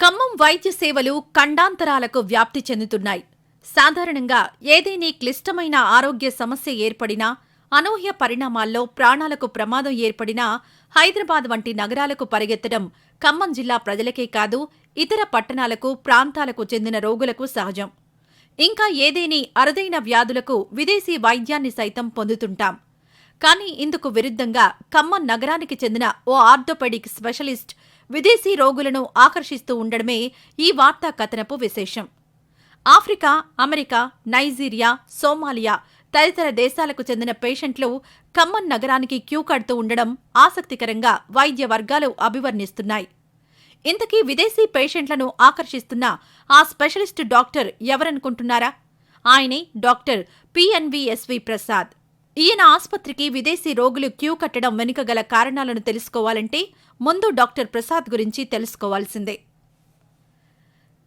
ఖమ్మం వైద్య సేవలు ఖండాంతరాలకు వ్యాప్తి చెందుతున్నాయి. సాధారణంగా ఏదేని క్లిష్టమైన ఆరోగ్య సమస్య ఏర్పడినా అనూహ్య పరిణామాల్లో ప్రాణాలకు ప్రమాదం ఏర్పడినా హైదరాబాద్ వంటి నగరాలకు పరిగెత్తడం ఖమ్మం జిల్లా ప్రజలకే కాదు ఇతర పట్టణాలకు ప్రాంతాలకు చెందిన రోగులకు సహజం. ఇంకా ఏదేని అరుదైన వ్యాధులకు విదేశీ వైద్యాన్ని సైతం పొందుతుంటాం. కానీ ఇందుకు విరుద్ధంగా ఖమ్మం నగరానికి చెందిన ఓ ఆర్థోపెడిక్ స్పెషలిస్ట్ విదేశీ రోగులను ఆకర్షిస్తూ ఉండడమే ఈ వార్తా కథనపు విశేషం. ఆఫ్రికా అమెరికా నైజీరియా సోమాలియా తదితర దేశాలకు చెందిన పేషెంట్లు ఖమ్మం నగరానికి క్యూ కడుతూ ఉండడం ఆసక్తికరంగా వైద్య వర్గాలు అభివర్ణిస్తున్నాయి. ఇంతకీ విదేశీ పేషెంట్లను ఆకర్షిస్తున్న ఆ స్పెషలిస్ట్ డాక్టర్ ఎవరనుకుంటున్నారా? ఆయనే డాక్టర్ పిఎన్విఎస్వి ప్రసాద్. ఈయన ఆస్పత్రికి విదేశీ రోగులు క్యూ కట్టడం వెనుక గల కారణాలను తెలుసుకోవాలంటే ముందు డాక్టర్ ప్రసాద్ గురించి తెలుసుకోవాల్సిందే.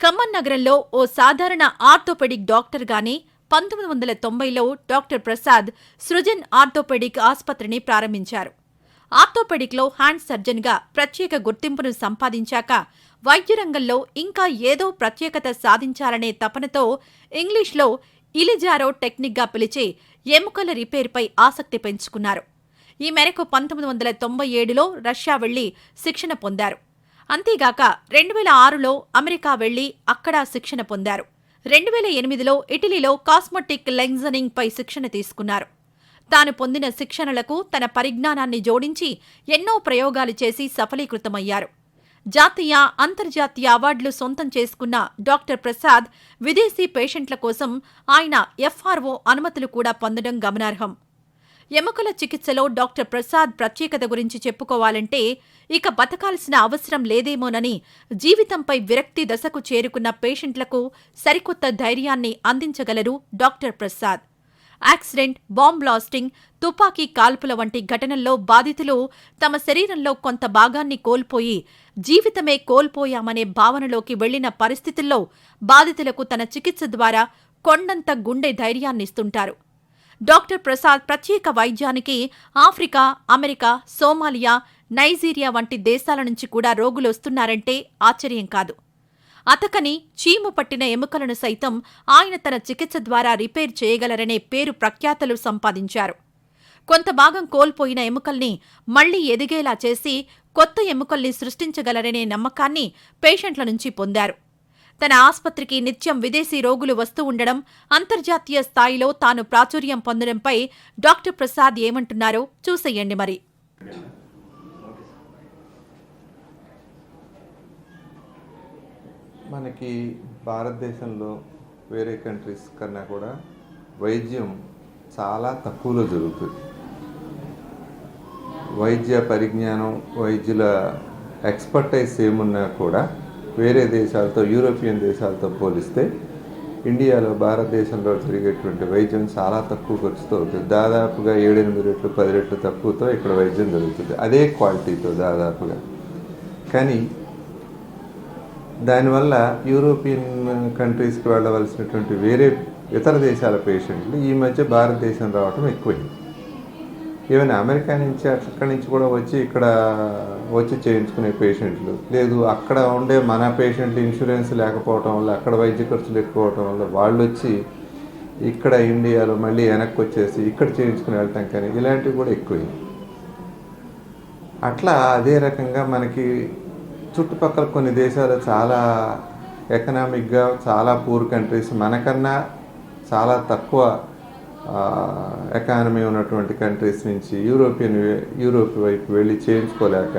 ఖమ్మం నగరంలో ఓ సాధారణ ఆర్థోపెడిక్ డాక్టర్గానే పంతొమ్మిది వందల తొంభైలో డాక్టర్ ప్రసాద్ సృజన్ ఆర్థోపెడిక్ ఆసుపత్రిని ప్రారంభించారు. ఆర్థోపెడిక్లో హ్యాండ్ సర్జన్గా ప్రత్యేక గుర్తింపును సంపాదించాక వైద్య రంగంలో ఇంకా ఏదో ప్రత్యేకత సాధించాలనే తపనతో ఇంగ్లీష్లో ఇలిజారో టెక్నిక్గా పిలిచే ఎముకల రిపేర్పై ఆసక్తి పెంచుకున్నారు. ఈ మేరకు పంతొమ్మిది వందల తొంభై ఏడులో రష్యా వెళ్ళి శిక్షణ పొందారు. అంతేగాక రెండు వేల ఆరులో అమెరికా వెళ్ళి అక్కడ శిక్షణ పొందారు. రెండు వేల ఎనిమిదిలో ఇటలీలో కాస్మెటిక్ లెంగ్జనింగ్పై శిక్షణ తీసుకున్నారు. తాను పొందిన శిక్షణలకు తన పరిజ్ఞానాన్ని జోడించి ఎన్నో ప్రయోగాలు చేసి సఫలీకృతమయ్యారు. జాతీయ అంతర్జాతీయ అవార్డులు సొంతం చేసుకున్న డాక్టర్ ప్రసాద్ విదేశీ పేషెంట్ల కోసం ఆయన ఎఫ్ఆర్ఓ అనుమతులు కూడా పొందడం గమనార్హం. ఎముకల చికిత్సలో డాక్టర్ ప్రసాద్ ప్రత్యేకత గురించి చెప్పుకోవాలంటే ఇక బతకాల్సిన అవసరం లేదేమోనని జీవితంపై విరక్తి దశకు చేరుకున్న పేషెంట్లకు సరికొత్త ధైర్యాన్ని అందించగలరు doctor Prasad. Accident bomb blasting తుపాకీ కాల్పుల వంటి ఘటనల్లో బాధితులు తమ శరీరంలో కొంత భాగాన్ని కోల్పోయి జీవితమే కోల్పోయామనే భావనలోకి వెళ్ళిన పరిస్థితుల్లో బాధితులకు తన చికిత్స ద్వారా కొండంత గుండె ధైర్యాన్నిస్తుంటారు. డాక్టర్ ప్రసాద్ ప్రత్యేక వైద్యానికి ఆఫ్రికా అమెరికా సోమాలియా నైజీరియా వంటి దేశాల నుంచి కూడా రోగులు వస్తున్నారంటే ఆశ్చర్యం కాదు. అతకని చీము పట్టిన ఎముకలను సైతం ఆయన తన చికిత్స ద్వారా రిపేర్ చేయగలరనే పేరు ప్రఖ్యాతలు సంపాదించారు. కొంత భాగం కోల్పోయిన ఎముకల్ని మళ్ళీ ఎదిగేలా చేసి కొత్త ఎముకల్ని సృష్టించగలరనే నమ్మకాన్ని పేషెంట్ల నుంచి పొందారు. తన ఆస్పత్రికి నిత్యం విదేశీ రోగులు వస్తూ ఉండడం అంతర్జాతీయ స్థాయిలో తాను ప్రాచుర్యం పొందడంపై డాక్టర్ ప్రసాద్ ఏమంటున్నారో చూసేయండి మరి. మనకి భారతదేశంలో వేరే కంట్రీస్ కన్నా కూడా వైద్యం చాలా తక్కువలో జరుగుతుంది. వైద్య పరిజ్ఞానం వైద్యుల ఎక్స్పర్టైజ్ ఏమున్నా కూడా వేరే దేశాలతో యూరోపియన్ దేశాలతో పోలిస్తే ఇండియాలో భారతదేశంలో జరిగేటువంటి వైద్యం చాలా తక్కువ ఖర్చుతో అవుతుంది. దాదాపుగా ఏడెనిమిది రెట్లు పది రెట్లు తక్కువతో ఇక్కడ వైద్యం జరుగుతుంది. అదే క్వాలిటీతో దాదాపుగా. కానీ దానివల్ల యూరోపియన్ కంట్రీస్కి వెళ్ళవలసినటువంటి వేరే ఇతర దేశాల పేషెంట్లు ఈ మధ్య భారతదేశం రావటం ఎక్కువైంది. ఈవెన్ అమెరికా నుంచి అక్కడి నుంచి కూడా వచ్చి ఇక్కడ వచ్చి చేయించుకునే పేషెంట్లు లేదు అక్కడ ఉండే మన పేషెంట్లు ఇన్సూరెన్స్ లేకపోవటం వల్ల అక్కడ వైద్య ఖర్చులు ఎక్కువ అవటం వల్ల వాళ్ళు వచ్చి ఇక్కడ ఇండియాలో మళ్ళీ వెనక్కి వచ్చేసి ఇక్కడ చేయించుకుని వెళ్ళటం కానీ ఇలాంటివి కూడా ఎక్కువైంది. అట్లా అదే రకంగా మనకి చుట్టుపక్కల కొన్ని దేశాలు చాలా ఎకనామిక్గా చాలా పూర్ కంట్రీస్ మనకన్నా చాలా తక్కువ ఎకానమీ ఉన్నటువంటి కంట్రీస్ నుంచి యూరోపియన్ యూరోప్ వైపు వెళ్ళి చేయించుకోలేక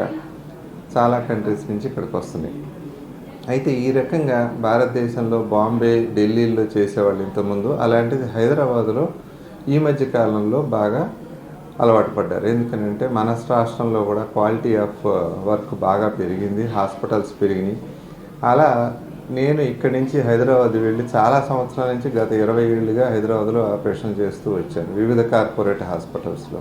చాలా కంట్రీస్ నుంచి ఇక్కడికి వస్తున్నాయి. అయితే ఈ రకంగా భారతదేశంలో బాంబే ఢిల్లీలో చేసేవాళ్ళు ఇంతకుముందు అలాంటిది హైదరాబాదులో ఈ మధ్య కాలంలో బాగా అలవాటు పడ్డారు. ఎందుకనంటే మన రాష్ట్రంలో కూడా క్వాలిటీ ఆఫ్ వర్క్ బాగా పెరిగింది హాస్పిటల్స్ పెరిగినాయి. అలా నేను ఇక్కడి నుంచి హైదరాబాద్ వెళ్ళి చాలా సంవత్సరాల నుంచి గత ఇరవై ఏళ్ళుగా హైదరాబాద్లో ఆపరేషన్ చేస్తూ వచ్చాను వివిధ కార్పొరేట్ హాస్పిటల్స్లో.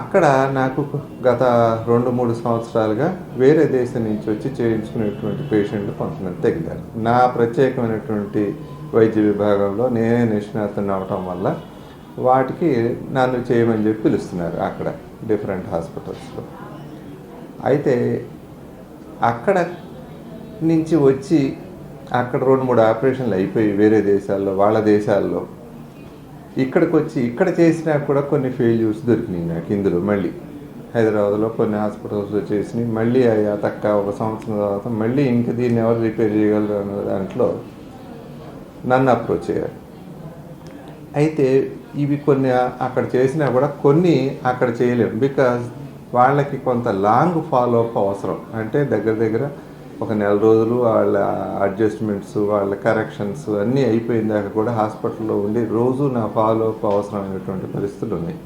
అక్కడ నాకు గత రెండు మూడు సంవత్సరాలుగా వేరే దేశం నుంచి వచ్చి చేయించుకునేటువంటి పేషెంట్లు కొంతమంది తగ్గారు నా ప్రత్యేకమైనటువంటి వైద్య విభాగంలో నేనే నిష్ణాతుని అవటం వల్ల వాటికి నన్ను చేయమని చెప్పి పిలుస్తున్నారు అక్కడ డిఫరెంట్ హాస్పిటల్స్లో. అయితే అక్కడ నుంచి వచ్చి అక్కడ రెండు మూడు ఆపరేషన్లు అయిపోయి వేరే దేశాల్లో వాళ్ళ దేశాల్లో ఇక్కడికి వచ్చి ఇక్కడ చేసినా కూడా కొన్ని ఫెయిల్యూర్స్ దొరికినాయి నాకు ఇందులో మళ్ళీ. హైదరాబాద్లో కొన్ని హాస్పిటల్స్లో చేసినాయి మళ్ళీ అయ్యా తక్క ఒక సంవత్సరం తర్వాత మళ్ళీ ఇంక దీన్ని ఎవరు రిపేర్ చేయగలరు అన్న దాంట్లో నన్ను అప్రోచ్ అయ్యారు. అయితే ఇవి కొన్ని అక్కడ చేసినా కూడా కొన్ని అక్కడ చేయలేము బికాజ్ వాళ్ళకి కొంత లాంగ్ ఫాలో అప్ అవసరం. అంటే దగ్గర దగ్గర ఒక నెల రోజులు వాళ్ళ అడ్జస్ట్మెంట్స్ వాళ్ళ కరెక్షన్స్ అన్నీ అయిపోయిన దాకా కూడా హాస్పిటల్లో ఉండి రోజు నా ఫాలో అప్ అవసరమైనటువంటి పరిస్థితులు ఉన్నాయి.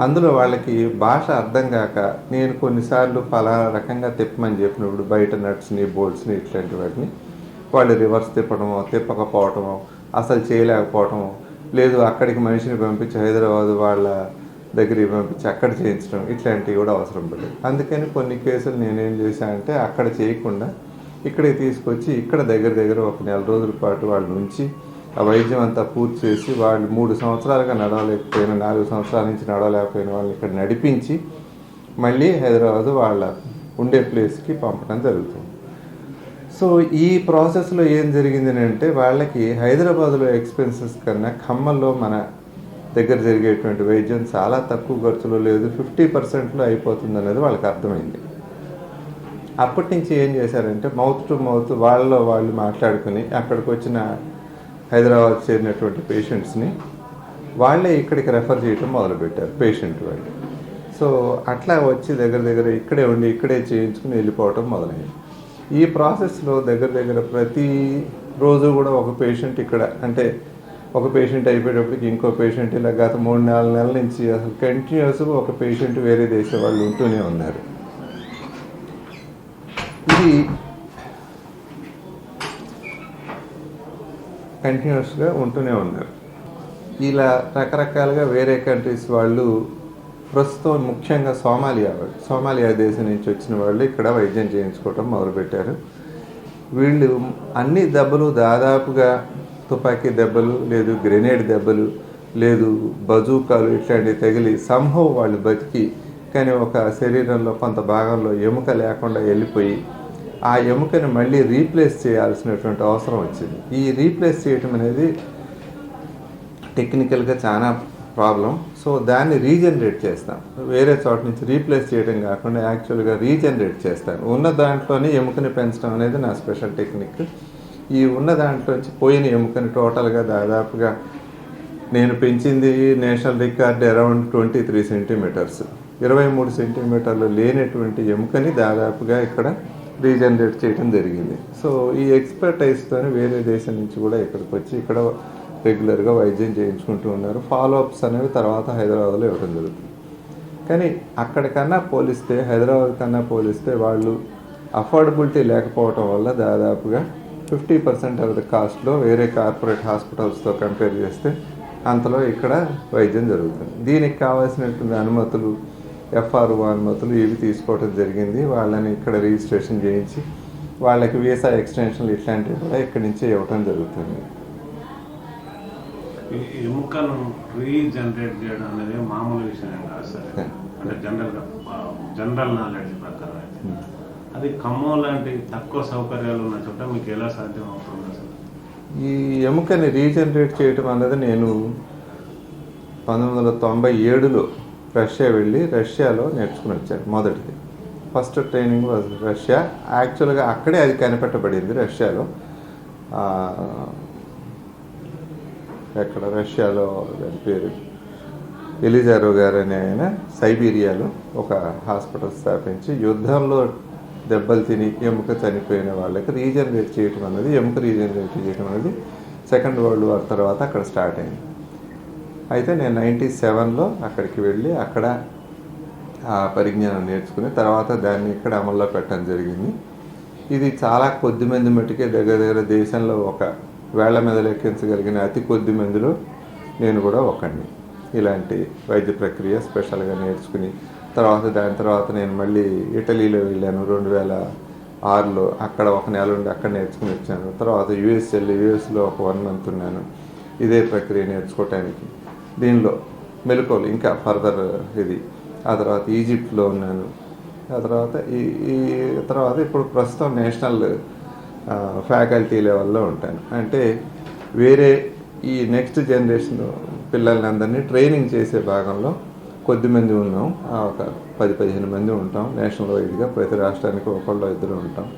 అందులో వాళ్ళకి భాష అర్థం కాక నేను కొన్నిసార్లు ఫలానా రకంగా తిప్పమని చెప్పినప్పుడు బయట నట్స్ని బోల్ట్స్ని ఇట్లాంటి వాటిని వాళ్ళు రివర్స్ తిప్పడమో తిప్పకపోవటమో అసలు చేయలేకపోవటమో లేదు అక్కడికి మనిషిని పంపించి హైదరాబాద్ వాళ్ళ దగ్గరికి పంపించి అక్కడ చేయించడం ఇట్లాంటివి కూడా అవసరం పడదు. అందుకని కొన్ని కేసులు నేనేం చేశానంటే అక్కడ చేయకుండా ఇక్కడికి తీసుకొచ్చి ఇక్కడ దగ్గర దగ్గర ఒక నెల రోజుల పాటు వాళ్ళు ఉంచి ఆ వైద్యం అంతా పూర్తి చేసి వాళ్ళు మూడు సంవత్సరాలుగా నడవలేకపోయిన నాలుగు సంవత్సరాల నుంచి నడవలేకపోయిన వాళ్ళని ఇక్కడ నడిపించి మళ్ళీ హైదరాబాద్ వాళ్ళ ఉండే ప్లేస్కి పంపడం జరుగుతుంది. సో ఈ ప్రాసెస్లో ఏం జరిగింది అంటే వాళ్ళకి హైదరాబాద్లో ఎక్స్పెన్సెస్ కన్నా ఖమ్మంలో మన దగ్గర జరిగేటువంటి వైద్యం చాలా తక్కువ ఖర్చులో లేదు. ఫిఫ్టీ పర్సెంట్లో అయిపోతుంది అనేది వాళ్ళకి అర్థమైంది. అప్పటి నుంచి ఏం చేశారంటే మౌత్ టు మౌత్ వాళ్ళలో వాళ్ళు మాట్లాడుకుని అక్కడికి వచ్చిన హైదరాబాద్ చేరినటువంటి పేషెంట్స్ని వాళ్ళే ఇక్కడికి రెఫర్ చేయడం మొదలుపెట్టారు పేషెంట్ వాళ్ళు. సో అట్లా వచ్చి దగ్గర దగ్గర ఇక్కడే ఉండి ఇక్కడే చేయించుకుని వెళ్ళిపోవటం మొదలైంది. ఈ ప్రాసెస్లో దగ్గర దగ్గర ప్రతి రోజు కూడా ఒక పేషెంట్ ఇక్కడ అంటే ఒక పేషెంట్ అయిపోయేటప్పటికి ఇంకో పేషెంట్ ఇలా గత మూడు నాలుగు నెలల నుంచి అసలు కంటిన్యూస్గా ఒక పేషెంట్ వేరే దేశం వాళ్ళు ఉంటూనే ఉన్నారు. ఇది కంటిన్యూస్గా ఉంటూనే ఉన్నారు. ఇలా రకరకాలుగా వేరే కంట్రీస్ వాళ్ళు ప్రస్తుతం ముఖ్యంగా సోమాలియా సోమాలియా దేశం నుంచి వచ్చిన వాళ్ళు ఇక్కడ వైద్యం చేయించుకోవటం మొదలుపెట్టారు. వీళ్ళు అన్ని దెబ్బలు దాదాపుగా తుపాకీ దెబ్బలు లేదు గ్రెనేడ్ దెబ్బలు లేదు బజూకాలు ఇట్లాంటివి తగిలి సంభవం వాళ్ళు బతికి కానీ ఒక శరీరంలో కొంత భాగంలో ఎముక లేకుండా వెళ్ళిపోయి ఆ ఎముకని మళ్ళీ రీప్లేస్ చేయాల్సినటువంటి అవసరం వచ్చింది. ఈ రీప్లేస్ చేయటం అనేది టెక్నికల్గా చాలా ప్రాబ్లం. సో దాన్ని రీజనరేట్ చేస్తాం. వేరే చోట నుంచి రీప్లేస్ చేయడం కాకుండా యాక్చువల్గా రీజనరేట్ చేస్తాను. ఉన్న దాంట్లోనే ఎముకని పెంచడం అనేది నా స్పెషల్ టెక్నిక్. ఈ ఉన్న దాంట్లోంచి పోయిన ఎముకని టోటల్గా దాదాపుగా నేను పెంచింది national record around twenty three centimetres. ఇరవై మూడు సెంటీమీటర్లు లేనటువంటి ఎముకని దాదాపుగా ఇక్కడ రీజనరేట్ చేయడం జరిగింది. సో ఈ ఎక్స్పర్టైజ్తో వేరే దేశం నుంచి కూడా ఇక్కడికి వచ్చి ఇక్కడ రెగ్యులర్గా వైద్యం చేయించుకుంటూ ఉన్నారు. ఫాలో అప్స్ అనేవి తర్వాత హైదరాబాద్లో ఇవ్వడం జరుగుతుంది. కానీ అక్కడికన్నా పోలిస్తే హైదరాబాద్ కన్నా పోలిస్తే వాళ్ళు అఫోర్డబిలిటీ లేకపోవటం వల్ల దాదాపుగా ఫిఫ్టీ పర్సెంట్ ఆఫ్ ద కాస్ట్లో వేరే కార్పొరేట్ హాస్పిటల్స్తో కంపేర్ చేస్తే అంతలో ఇక్కడ వైద్యం జరుగుతుంది. దీనికి కావాల్సినటువంటి అనుమతులు ఎఫ్ఆర్ఓ అనుమతులు ఇవి తీసుకోవడం జరిగింది. వాళ్ళని ఇక్కడ రిజిస్ట్రేషన్ చేయించి వాళ్ళకి వీసా ఎక్స్టెన్షన్లు ఇట్లాంటివి కూడా ఇక్కడి నుంచే ఇవ్వటం జరుగుతుంది. ఎముకను రీజనరేట్ చేయడం అనేది మామూలు విషయం కాదు సార్. అంటే జనరల్గా జనరల్ నాలెడ్జ్ ప్రకారం అయితే. అది ఖమ్మం లాంటి తక్కువ సౌకర్యాలు ఉన్న చోట మీకు ఎలా సాధ్యం అవుతుంది అసలు ఈ ఎముకని రీజనరేట్ చేయటం అన్నది నేను పంతొమ్మిది వందల తొంభై ఏడులో రష్యా వెళ్ళి రష్యాలో నేర్చుకుని వచ్చాను మొదటిది. First training Russia. యాక్చువల్గా అక్కడే అది కనిపెట్టబడింది రష్యాలో. ఎక్కడ? రష్యాలో దాని పేరు. ఎలిజారో గారు అనే ఆయన సైబీరియాలో ఒక హాస్పిటల్ స్థాపించి యుద్ధంలో దెబ్బలు తిని ఎముక చనిపోయిన వాళ్ళకి రీజనరేట్ చేయటం అనేది ఎముక రీజనరేట్ చేయటం అనేది సెకండ్ వరల్డ్ వార్ తర్వాత అక్కడ స్టార్ట్ అయింది. అయితే నేను నైంటీ సెవెన్లో అక్కడికి వెళ్ళి అక్కడ ఆ పరిజ్ఞానం నేర్చుకుని తర్వాత దాన్ని ఇక్కడ అమల్లో పెట్టడం జరిగింది. ఇది చాలా కొద్ది మంది మట్టుకే దగ్గర దగ్గర దేశంలో ఒక వేళ్ళ మీద లెక్కించగలిగిన అతి కొద్ది మందిలో నేను కూడా ఒకడిని ఇలాంటి వైద్య ప్రక్రియ స్పెషల్గా నేర్చుకుని తర్వాత దాని తర్వాత నేను మళ్ళీ ఇటలీలో వెళ్ళాను రెండు వేల ఆరులో. అక్కడ ఒక నెల ఉండి అక్కడ నేర్చుకుని వచ్చాను. తర్వాత యూఎస్ వెళ్ళి యూఎస్లో ఒక వన్ మంత్ ఉన్నాను. ఇదే ప్రక్రియ నేర్చుకోవటానికి. దీనిలో మెలకువలు ఇంకా ఫర్దర్ ఇది. ఆ తర్వాత ఈజిప్ట్లో ఉన్నాను. ఆ తర్వాత ఈ ఈ తర్వాత ఇప్పుడు ప్రస్తుతం నేషనల్ ఫ్యాకల్టీ లెవెల్లో ఉంటాను. అంటే వేరే ఈ నెక్స్ట్ జనరేషన్ పిల్లల్ని అందరినీ ట్రైనింగ్ చేసే భాగంలో కొద్దిమంది ఉన్నాం. ఆ ఒక పది పదిహేను మంది ఉంటాం. నేషనల్ వైడ్గా ప్రతి రాష్ట్రానికి ఒకళ్ళు ఇద్దరు ఉంటాం.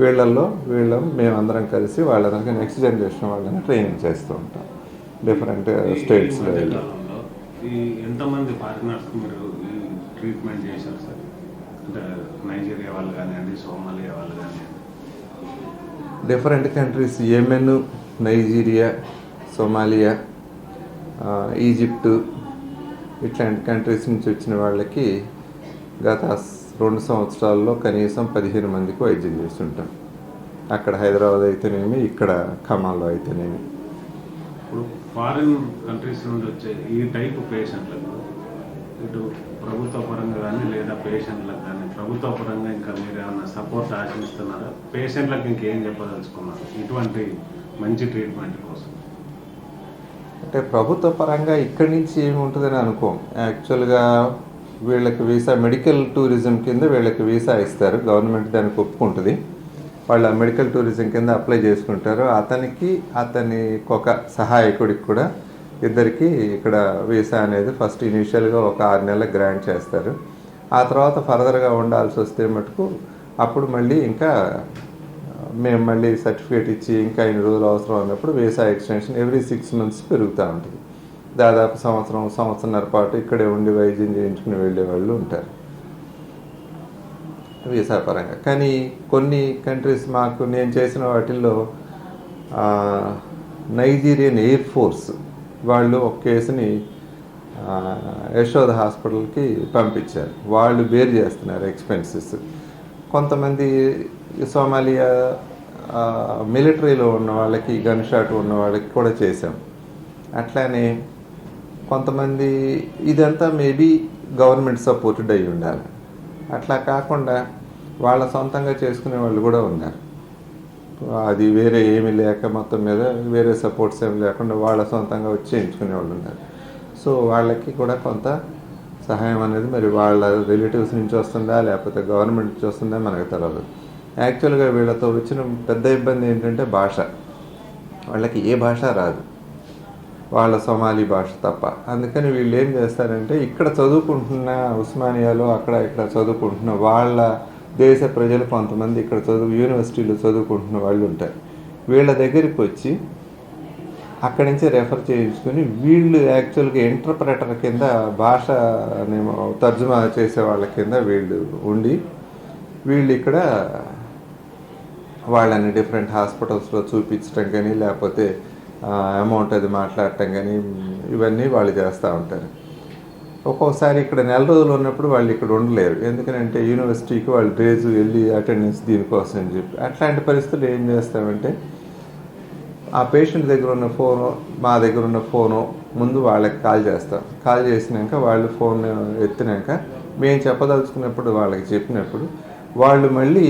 వీళ్ళల్లో వీళ్ళ మేమందరం కలిసి వాళ్ళందరికీ నెక్స్ట్ జనరేషన్ వాళ్ళని ట్రైనింగ్ చేస్తూ ఉంటాం. డిఫరెంట్ స్టేట్స్లో వెళ్ళి. ఎంతమంది ఫారినర్స్ మీరు ట్రీట్మెంట్ చేశారు సార్? అంటే నైజీరియా వాళ్ళు కానివ్వండి సోమాలియా వాళ్ళు కానివ్వండి. Different countries Yemen Nigeria Somalia Egypt ఇట్లాంటి కంట్రీస్ నుంచి వచ్చిన వాళ్ళకి గత రెండు సంవత్సరాల్లో కనీసం పదిహేను మందికి వైద్యం చేస్తుంటాం. అక్కడ హైదరాబాద్ అయితేనేమి ఇక్కడ ఖమ్మంలో అయితేనేమి. ఇప్పుడు ఫారిన్ కంట్రీస్ నుండి వచ్చే ఈ టైప్ పేషెంట్లకు ఇటు ప్రభుత్వ పరంగా కానీ లేదా పేషెంట్లకు కానీ ప్రభుత్వ పరంగా ఇంకా మీరు ఏమైనా సపోర్ట్ ఆశిస్తున్నారా? పేషెంట్లకు ఇంకేం చెప్పదలుచుకున్నారు? ఇటువంటి మంచి ట్రీట్మెంట్ కోసం. అంటే ప్రభుత్వ పరంగా ఇక్కడి నుంచి ఏముంటుందని అనుకోం. యాక్చువల్గా వీళ్ళకి వీసా మెడికల్ టూరిజం కింద వీళ్ళకి వీసా ఇస్తారు. గవర్నమెంట్ దానికి ఒప్పుకుంటుంది. వాళ్ళు ఆ మెడికల్ టూరిజం కింద అప్లై చేసుకుంటారు. అతనికి అతనికి ఒక సహాయకుడికి కూడా ఇద్దరికి ఇక్కడ వీసా అనేది ఫస్ట్ ఇనీషియల్గా ఒక ఆరు నెలలు గ్రాంట్ చేస్తారు. ఆ తర్వాత ఫర్దర్గా ఉండాల్సి వస్తే మటుకు అప్పుడు మళ్ళీ ఇంకా మేము మళ్ళీ సర్టిఫికేట్ ఇచ్చి ఇంకా ఇన్ని రోజులు అవసరం అన్నప్పుడు visa extension every six months పెరుగుతూ ఉంటుంది. దాదాపు సంవత్సరం సంవత్సరంన్నర పాటు ఇక్కడే ఉండి వైద్యం చేయించుకుని వెళ్ళే వాళ్ళు ఉంటారు. వీసా పరంగా. కానీ కొన్ని కంట్రీస్ మాకు నేను చేసిన వాటిల్లో నైజీరియన్ ఎయిర్ ఫోర్స్ వాళ్ళు ఒక కేసుని యశోద హాస్పిటల్కి పంపించారు. వాళ్ళు బేర్ చేస్తున్నారు ఎక్స్పెన్సెస్. కొంతమంది సోమాలియా మిలిటరీలో ఉన్న వాళ్ళకి గన్ షాట్ ఉన్న వాళ్ళకి కూడా చేశాం. అట్లానే కొంతమంది ఇదంతా మేబీ గవర్నమెంట్ సపోర్టెడ్ అయి ఉండాలి. అట్లా కాకుండా వాళ్ళ సొంతంగా చేసుకునే వాళ్ళు కూడా ఉన్నారు. అది వేరే ఏమీ లేక మొత్తం మీద వేరే సపోర్ట్స్ ఏమి లేకుండా వాళ్ళ సొంతంగా వచ్చి చేయించుకునే వాళ్ళు ఉన్నారు. సో వాళ్ళకి కూడా కొంత సహాయం అనేది మరి వాళ్ళ రిలేటివ్స్ నుంచి వస్తుందా లేకపోతే గవర్నమెంట్ నుంచి వస్తుందా మనకు తెలియదు యాక్చువల్గా వీళ్ళతో వచ్చిన పెద్ద ఇబ్బంది ఏంటంటే భాష. వాళ్ళకి ఏ భాష రాదు. వాళ్ళ సొమాలి భాష తప్ప. అందుకని వీళ్ళు ఏం చేస్తారంటే ఇక్కడ చదువుకుంటున్న ఉస్మానియాలో అక్కడ ఇక్కడ చదువుకుంటున్న వాళ్ళ దేశ ప్రజలు కొంతమంది ఇక్కడ చదువు యూనివర్సిటీలో చదువుకుంటున్న వాళ్ళు ఉంటారు. వీళ్ళ దగ్గరికి వచ్చి అక్కడి నుంచి రెఫర్ చేయించుకుని వీళ్ళు యాక్చువల్గా ఇంటర్ప్రెటర్ కింద భాష తర్జుమా చేసే వాళ్ళ కింద వీళ్ళు ఉండి వీళ్ళు ఇక్కడ వాళ్ళని డిఫరెంట్ హాస్పిటల్స్లో చూపించడం కానీ లేకపోతే అమౌంట్ అది మాట్లాడటం కానీ ఇవన్నీ వాళ్ళు చేస్తూ ఉంటారు. ఒక్కోసారి ఇక్కడ నెల రోజులు ఉన్నప్పుడు వాళ్ళు ఇక్కడ ఉండలేరు. ఎందుకంటే యూనివర్సిటీకి వాళ్ళు రోజు వెళ్ళి అటెండెన్స్ దీనికోసం అని చెప్పి. అట్లాంటి పరిస్థితులు ఏం చేస్తామంటే ఆ పేషెంట్ దగ్గర ఉన్న ఫోను మా దగ్గర ఉన్న ఫోను ముందు వాళ్ళకి కాల్ చేస్తాం. కాల్ చేసినాక వాళ్ళు ఫోన్ ఎత్తినాక మేము చెప్పదలుచుకున్నప్పుడు వాళ్ళకి చెప్పినప్పుడు వాళ్ళు మళ్ళీ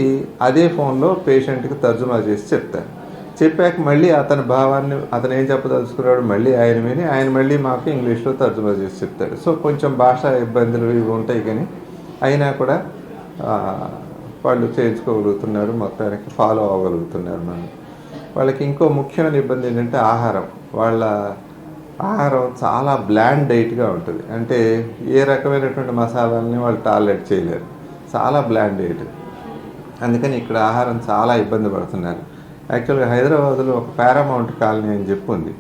అదే ఫోన్లో పేషెంట్కి తర్జుమా చేసి చెప్తారు. చెప్పాక మళ్ళీ అతని భావాన్ని అతను ఏం చెప్పదలుచుకున్నాడు మళ్ళీ ఆయన విని ఆయన మళ్ళీ మాకు ఇంగ్లీష్లో తర్జుమా చేసి చెప్తాడు. సో కొంచెం భాష ఇబ్బందులు ఇవి ఉంటాయి కానీ అయినా కూడా వాళ్ళు చేయించుకోగలుగుతున్నారు మొత్తానికి ఫాలో అవ్వగలుగుతున్నారు మనం వాళ్ళకి ఇంకో ముఖ్యమైన ఇబ్బంది ఏంటంటే ఆహారం. వాళ్ళ ఆహారం చాలా బ్లాండ్ డైట్గా ఉంటుంది. అంటే ఏ రకమైనటువంటి మసాలాలని వాళ్ళు టాయిలెట్ చేయలేరు. చాలా బ్లాండ్ డైట్ అందుకని ఇక్కడ ఆహారం చాలా ఇబ్బంది పడుతున్నారు. యాక్చువల్గా హైదరాబాద్లో ఒక పారామౌంట్ కాలనీ అని చెప్పి ఉంది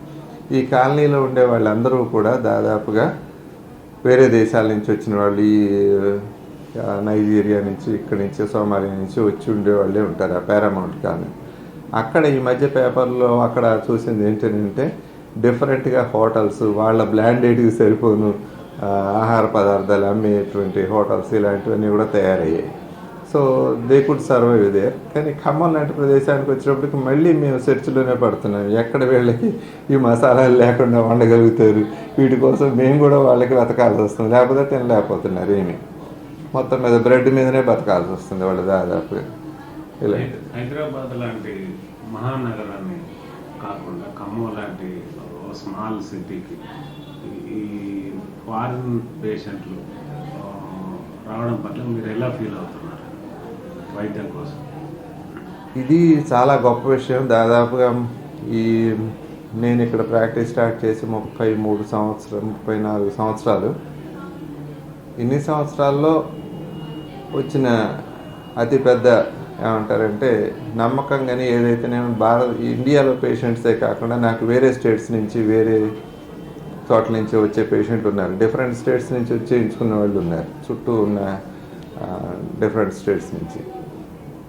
ఈ కాలనీలో ఉండే వాళ్ళందరూ కూడా దాదాపుగా వేరే దేశాల నుంచి వచ్చిన వాళ్ళు ఈ నైజీరియా నుంచి ఇక్కడి నుంచి సోమాలియా నుంచి వచ్చి ఉండేవాళ్ళే ఉంటారు ఆ పారామౌంట్ కాలనీ. అక్కడ ఈ మధ్య పేపర్లో అక్కడ చూసింది ఏంటంటే డిఫరెంట్గా హోటల్స్ వాళ్ళ బ్లాండెడ్కి సరిపోను ఆహార పదార్థాలు అమ్మేటువంటి హోటల్స్ ఇలాంటివన్నీ కూడా తయారయ్యాయి. So they could survive there కానీ ఖమ్మం లాంటి ప్రదేశానికి వచ్చినప్పటికి మళ్ళీ మేము సెర్చ్లోనే పడుతున్నాం. ఎక్కడ వీళ్ళకి ఈ మసాలాలు లేకుండా వండగలుగుతారు? వీటి కోసం మేము కూడా వాళ్ళకి బతకాల్సి వస్తుంది. లేకపోతే తినలేకపోతున్నారు ఏమి. మొత్తం మీద బ్రెడ్ మీదనే బతకాల్సి వస్తుంది వాళ్ళు దాదాపు ఇలా. హైదరాబాద్ లాంటి మహానగరాన్ని కాకుండా ఖమ్మం లాంటి స్మాల్ సిటీకి ఈ- ఫారిన్ పేషెంట్లు రావడం పట్ల మీరు ఎలా ఫీల్ అవుతున్నారు? వైద్యం కోసం. ఇది చాలా గొప్ప విషయం. దాదాపుగా ఈ నేను ఇక్కడ ప్రాక్టీస్ స్టార్ట్ చేసి ముప్పై మూడు సంవత్సరం ముప్పై నాలుగు సంవత్సరాలు. ఇన్ని సంవత్సరాల్లో వచ్చిన అతిపెద్ద ఏమంటారంటే నమ్మకంగానే ఏదైతే నేను భారత్ ఇండియాలో పేషెంట్సే కాకుండా నాకు వేరే స్టేట్స్ నుంచి వేరే చోట్ల నుంచి వచ్చే పేషెంట్ ఉన్నారు. డిఫరెంట్ స్టేట్స్ నుంచి వచ్చి ఎంచుకున్న వాళ్ళు ఉన్నారు. చుట్టూ ఉన్న డిఫరెంట్ స్టేట్స్ నుంచి.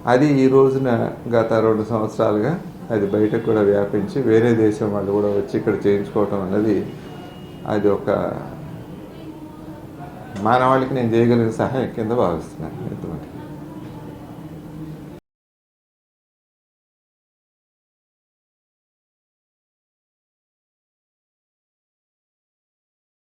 అది ఈ రోజున గత రెండు సంవత్సరాలుగా అది బయటకు కూడా వ్యాపించి వేరే దేశం వాళ్ళు కూడా వచ్చి ఇక్కడ చేయించుకోవటం అన్నది అది ఒక మానవాళికి నేను చేయగలిగిన సహాయం కింద భావిస్తున్నాను. ఎంతమంది?